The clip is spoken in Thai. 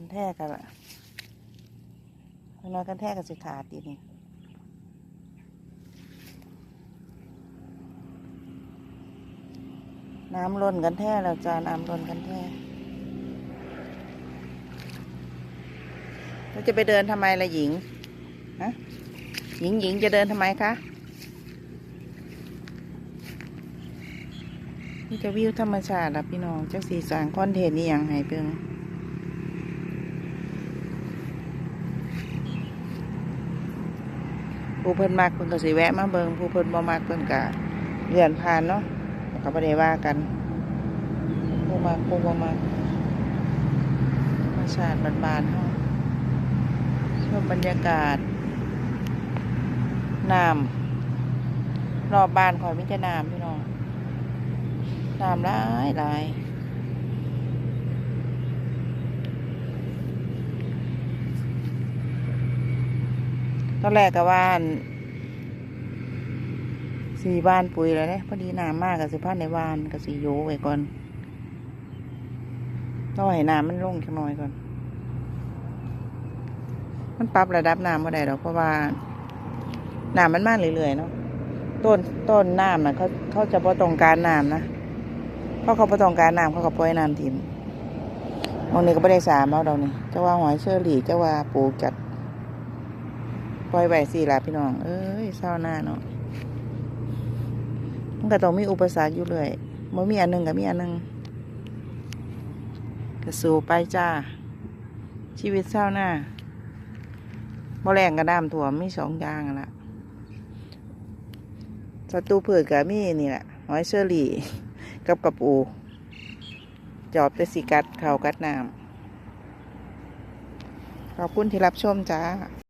กันแทกกันละน้อนกันแทกกันสิขาดดีนี่น้ำล้นกันแท้แล้วจ้าน้ำล้นกันแท้เราจะไปเดินทำไมล่ะหญิงฮะหญิงหญิงจะเดินทำไมคะนี่จะวิวธรรมชาติละพี่น้องจักสีสางคอนเทนต์นี่ยังไงเพิ่ง ผู้เพิ่นมักเพิ่นก็สิแวะมาเบิงผู้เพิ่นบ่มักเพิ่นก็เลื่อนผ่านเนาะก็บ่ได้ว่ากันผู้มักผู้บ่มักธรรมชาติบานๆเฮาชมบรรยากาศน้ำรอบบ้านข่อยมีแต่น้ำพี่น้องน้ำหลายหลายต อนแรกก็ว่านสีบ้านปุ๋ยแล้วเนี่ยพอดีน้ำมากกับสิพันในบ้านกับสีโยไว้ก่อนต้องให้น้ำมันลงจักหน่อยก่อน มันปรับระดับน้ำมาได้หรอกเพราะว่าน้ำมันมากเรื่อยๆเนาะต้นต้นน้ำนะเขาเขาจะพอต้องการน้ำนะเพราะเขาพอต้องการน้ำเขาก็ปล่อยน้ำทิ้งมองนี้ก็ไม่ได้สามเอาเรานี่เจะว่าหอยเชอรี่เจะว่าปลูกจัด ปล่อยไว้สี่ละพี่น้อง เอ้ยเศร้าหน้าเนาะมันก็ต้องมีอุปสรรคอยู่เลยมันมีอันหนึ่งกับมีอันหนึ่งก็สู้ไปจ้า ชีวิตเศร้าหน้าบ่แรงกับน้ำถ่วมมีสองอย่างละศัตรูพืชกับมีนี่แหละหอยเชอรี่ กับกระปู จอบไปสิกัดเขากัดน้ำขอบคุณที่รับชมจ้า